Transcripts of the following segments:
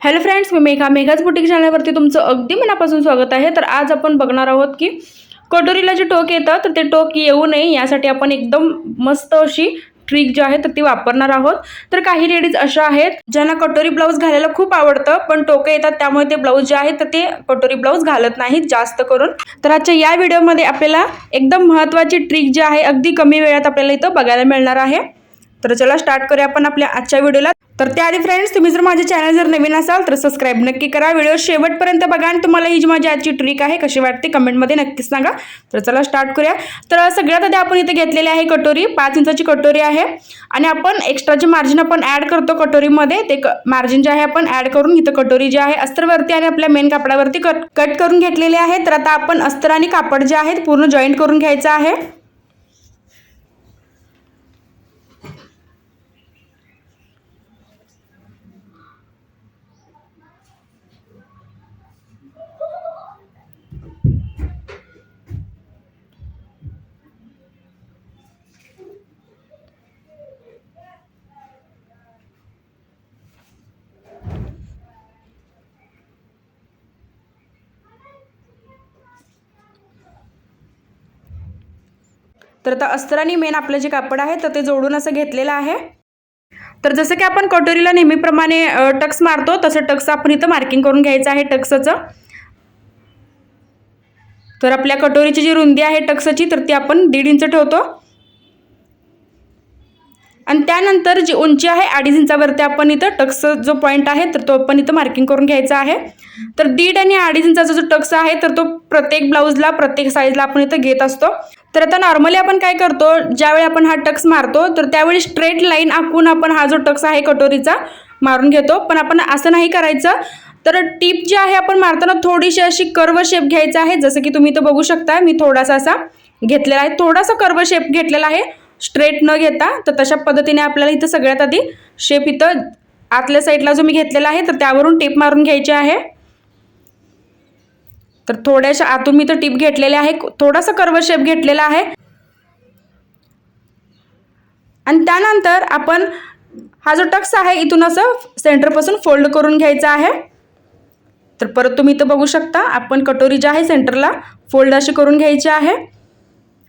Hello friends मी Megha. मेघाच boutique चॅनलवरती तुमचं अगदी मनापासून स्वागत आहे. तर आज आपण बघणार आहोत की कटोरीला जे टोक येतं तर ते टोक येऊ नये. यासाठी आपण एकदम मस्त अशी ट्रिक जी आहे तर ती वापरणार आहोत. तर काही लेडीज अशा आहेत ज्यांना कटोरी ब्लाऊज घालायला खूप आवडतं पण टोकं येतात त्यामुळे ते ब्लाऊज जे आहे तर ते कटोरी ब्लाऊज घालत नाहीत जास्त करून. तर आजच्या या व्हिडिओमध्ये आपल्याला एकदम महत्त्वाची ट्रिक जी आहे अगदी कमी वेळात आपल्याला इथं बघायला मिळणार आहे. तर चला स्टार्ट करूया आपण आपल्या आजच्या व्हिडिओला तर त्याआधी फ्रेंड्स तुम्ही जर माझ्या चॅनल जर नवीन असाल तर सबस्क्राईब नक्की करा. व्हिडिओ शेवटपर्यंत बघा आणि तुम्हाला ही जी माझी आजची ट्रिक आहे कशी वाटते कमेंटमध्ये नक्कीच सांगा. तर चला स्टार्ट करूया. तर सगळ्यात आधी आपण इथे घेतलेली आहे कटोरी. पाच इंचाची कटोरी आहे. आणि आपण एक्स्ट्राचे मार्जिन आपण ॲड करतो कटोरीमध्ये ते मार्जिन जे आहे आपण ॲड करून इथं कटोरी जी आहे अस्तरवरती आणि आपल्या मेन कापडावरती कट कट करून घेतलेले आहे. तर आता आपण अस्तर आणि कापड जे आहेत पूर्ण जॉईंट करून घ्यायचं आहे. तर आता अस्त्राने मेन आपलं जे कापड आहे तर ते जोडून असं घेतलेलं आहे. तर जसं की आपण कटोरीला नेहमीप्रमाणे टक्स मारतो तसं टक्स आपण इथं मार्किंग करून घ्यायचं आहे टक्सचं. तर आपल्या कटोरीची जी रुंदी आहे टक्सची तर ती आपण दीड इंच ठेवतो. आणि त्यानंतर जी उंची आहे अडीच इंचावरती आपण इथं टक्स जो पॉईंट आहे तर तो आपण इथं मार्किंग करून घ्यायचा आहे. तर दीड आणि अडीच इंचाचा जो टक्स आहे तर तो प्रत्येक ब्लाऊजला प्रत्येक साईजला आपण इथं घेत असतो. तर आता नॉर्मली आपण काय करतो ज्यावेळी आपण हा टक्स मारतो तर त्यावेळी स्ट्रेट लाईन आखून आपण हा जो टक्स आहे कटोरीचा मारून घेतो. पण आपण असं नाही करायचं. तर टीप जी आहे आपण मारताना थोडीशी अशी कर्व शेप घ्यायचा आहे. जसं की तुम्ही इथं बघू शकता मी थोडासा असा घेतलेला आहे. थोडासा कर्व शेप घेतलेला आहे. स्ट्रेट न घेता तर तशा पद्धतीने आपल्याला इथं सगळ्यात आधी शेप इथं आतल्या साईडला जो मी घेतलेला आहे तर त्यावरून टीप मारून घ्यायची आहे. तर थोड्याशा आतून मी तर टीप घेतलेले आहे. थोडासा कर्व शेप घेतलेला आहे. आणि त्यानंतर आपण हा जो टक्स आहे इथून असं सेंटरपासून फोल्ड करून घ्यायचा आहे. तर परत तुम्ही इथं बघू शकता आपण कटोरी जी आहे सेंटरला फोल्ड अशी करून घ्यायची आहे.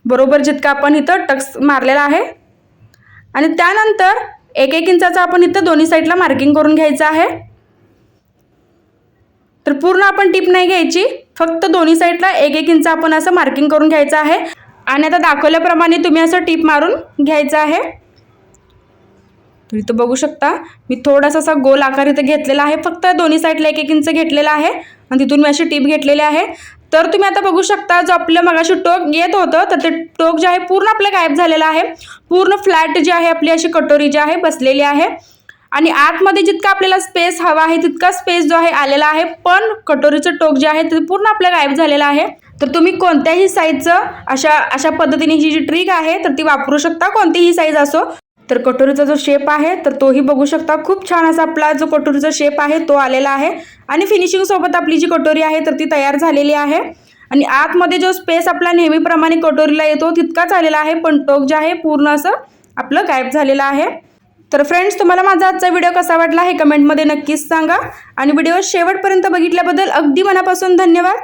बरोबर जितकं आपण इथं टक्स मारलेला आहे. आणि त्यानंतर एक एक इंचाचा आपण इथं दोन्ही साईडला मार्किंग करून घ्यायचं आहे. तर पूर्ण आपण टीप नाही घ्यायची. फक्त दोन्ही साईडला एक एक इंच आपण असं मार्किंग करून घ्यायचं आहे. आणि आता दाखवल्याप्रमाणे तुम्ही असं टीप मारून घ्यायचं आहे. तर बघू शकता मी थोडासा असा गोल आकार इथं घेतलेला आहे. फक्त दोन्ही साईडला एक एक इंच घेतलेला आहे आणि तिथून मी अशी टीप घेतलेली आहे. तर तुम्ही आता बघू शकता जो आपलं मगाशी टोक येत होतं तर ते टोक जे आहे पूर्ण आपलं गायब झालेलं आहे. पूर्ण फ्लॅट जी आहे आपली अशी कटोरी जी आहे बसलेली आहे. आणि आतमध्ये जितका आपल्याला स्पेस हवा आहे तितका स्पेस जो आहे आलेला आहे. पण कटोरीचं टोक जे आहे ते पूर्ण आपलं गायब झालेलं आहे. तर तुम्ही कोणत्याही साईजचं अशा अशा पद्धतीने ही जी ट्रिक आहे तर ती वापरू शकता. कोणतीही साईज असो. तर कटोरीचा जो शेप आहे तर तोही बघू शकता. खूप छान असा आपला जो कटोरीचा शेप आहे तो आलेला आहे. आणि फिनिशिंगसोबत आपली जी कटोरी आहे तर ती तयार झालेली आहे. आणि आतमध्ये जो स्पेस आपला नेहमीप्रमाणे कटोरीला येतो तितकाच आलेला आहे. पण टोक जे आहे पूर्ण असं आपलं गायब झालेलं आहे. तर फ्रेंड्स तुम्हाला माझा आजचा व्हिडिओ कसा वाटला हे कमेंटमध्ये नक्कीच सांगा. आणि व्हिडिओ शेवटपर्यंत बघितल्याबद्दल अगदी मनापासून धन्यवाद.